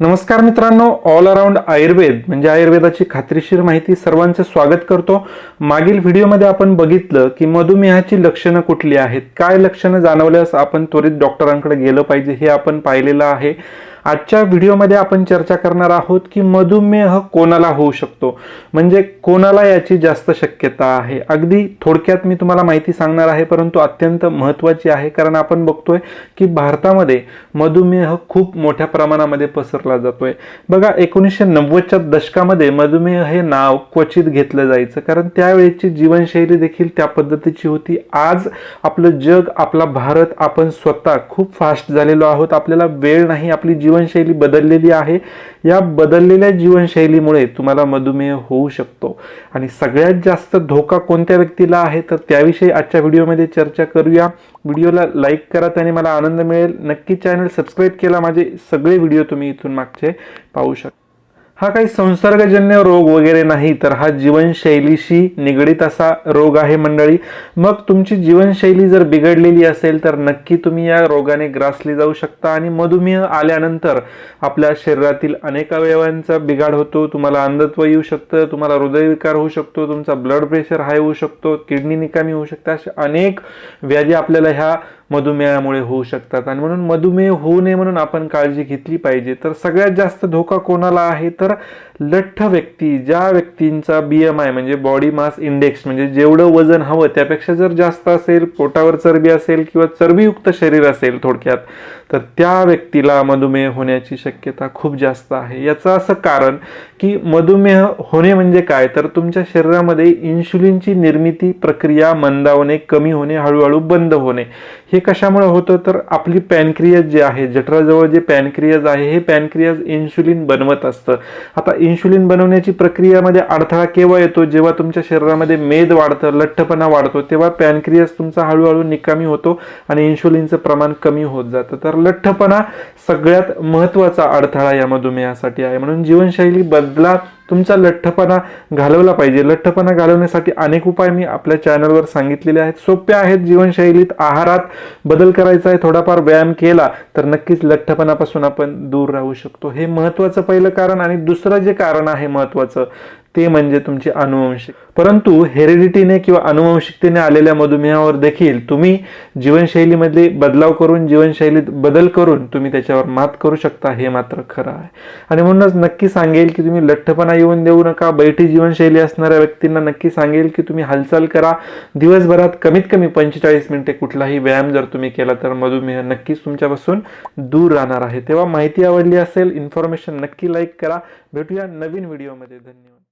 नमस्कार मित्रांनो all around Ayurveda म्हणजे आयुर्वेदाची खात्रीशीर माहिती सर्वांचं स्वागत करतो. मागील व्हिडिओमध्ये आपण बघितलं की मधुमेहाची लक्षणं कुठली आहेत काय लक्षणं जाणवल्यास आपण त्वरित डॉक्टरांकडे गेलं पाहिजे हे आपण पाहिलेलं आहे. आजच्या व्हिडिओमध्ये आपण चर्चा करणार आहोत की मधुमेह कोणाला होऊ शकतो? म्हणजे कोणाला याची जास्त शक्यता आहे? अगदी थोडक्यात मी तुम्हाला माहिती सांगणार आहे परंतु अत्यंत महत्त्वाची आहे कारण आपण बघतोय की भारतामध्ये मधुमेह खूप मोठ्या प्रमाणामध्ये पसरला जातोय. बघा एकोणीसशे नव्वदच्या दशकामध्ये मधुमेह हे नाव क्वचित घेतलं जायचं कारण त्यावेळेची जीवनशैली देखील त्या पद्धतीची होती. आज आपलं जग आपला भारत आपण स्वतः खूप फास्ट झालेलो आहोत आपल्याला वेळ नाही आपली जीवन जीवनशैली बदललेली आहे. या बदललेल्या जीवनशैलीमुळे तुम्हाला मधुमेह होऊ शकतो. आणि सगळ्यात जास्त धोका कोणत्या व्यक्तीला आहे तर त्याविषयी आजच्या व्हिडिओमध्ये चर्चा करूया. व्हिडिओला लाईक करा त्याने मला आनंद मिळेल. नक्की चॅनल सबस्क्राईब केला माझे सगळे व्हिडिओ तुम्ही इथून मागचे पाहू शकता. हा काही संसर्गजन्य रोग वगैरे नाही तर हा जीवनशैलीशी निगडीत असा रोग आहे मंडळी. मग तुमची जीवनशैली जर बिघडलेली असेल तर नक्की तुम्ही या रोगाने ग्रासले जाऊ शकता आणि मधुमेह आल्यानंतर आपल्या शरीरातील अनेक अवयवांचा बिघाड होतो तुम्हाला अंधत्व येऊ शकतं तुम्हाला हृदयविकार होऊ शकतो तुमचा ब्लड प्रेशर हाय होऊ शकतो किडनी निकामी होऊ शकते अशा अनेक व्याधी आपल्याला ह्या मधुमेहामुळे होऊ शकतात. आणि म्हणून मधुमेह होऊ नये म्हणून आपण काळजी घेतली पाहिजे. तर सगळ्यात जास्त धोका कोणाला आहे? तर लठ्ठ व्यक्ती ज्या व्यक्तींचा बी एम आय म्हणजे बॉडी मास इंडेक्स म्हणजे जेवढं वजन हवं त्यापेक्षा जर जास्त असेल पोटावर चरबी असेल किंवा चरबीयुक्त शरीर असेल थोडक्यात तर त्या व्यक्तीला मधुमेह होण्याची शक्यता खूप जास्त आहे. याचं असं कारण की मधुमेह होणे म्हणजे काय? तर तुमच्या शरीरामध्ये इन्शुलिनची निर्मिती प्रक्रिया मंदावणे कमी होणे हळूहळू बंद होणे. हे कशामुळे होतं? तर आपली पॅनक्रियाज जे आहे जठराजवळ जे पॅनक्रियाज आहे हे पॅनक्रियाज इन्शुलिन बनवत असतं. आता इन्शुलिन बनवण्याची प्रक्रियामध्ये अडथळा केव्हा येतो? जेव्हा तुमच्या शरीरामध्ये मेद वाढतं लठ्ठपणा वाढतो तेव्हा पॅनक्रियाज तुमचा हळूहळू निकामी होतो आणि इन्शुलिनचं प्रमाण कमी होत जातं. तर लठ्ठपणा सगळ्यात महत्त्वाचा अडथळा या मधुमेहासाठी आहे. म्हणून जीवनशैली बदला तुमचा लठ्ठपणा घालवला पाहिजे. लठ्ठपणा घालवण्यासाठी अनेक उपाय मी आपल्या चॅनलवर सांगितलेले आहेत. सोपे आहेत जीवनशैलीत आहारात बदल करायचा आहे. थोडाफार व्यायाम केला तर नक्कीच लठ्ठपणापासून आपण दूर राहू शकतो. हे महत्त्वाचं पहिलं कारण आणि दुसरं जे कारण आहे महत्वाचं ते म्हणजे तुमची अनुवंशिक. परंतु हेरिडिटीने किंवा अनुवंशिकतेने आलेल्या मधुमेहावर देखील तुम्ही जीवनशैलीमध्ये बदलाव करून जीवनशैलीत बदल करून तुम्ही त्याच्यावर मात करू शकता हे मात्र खरं आहे. आणि म्हणूनच नक्की सांगेल की तुम्ही लठ्ठपणा येऊन देऊ नका बैठी जीवनशैली असणाऱ्या व्यक्तींना नक्की सांगेल की तुम्ही हालचाल करा. दिवसभरात कमीत कमी पंचेचाळीस मिनिटे कुठलाही व्यायाम जर तुम्ही केला तर मधुमेह नक्कीच तुमच्यापासून दूर राहणार आहे. तेव्हा माहिती आवडली असेल इन्फॉर्मेशन नक्की लाईक करा. भेटूया नवीन व्हिडिओमध्ये धन्यवाद.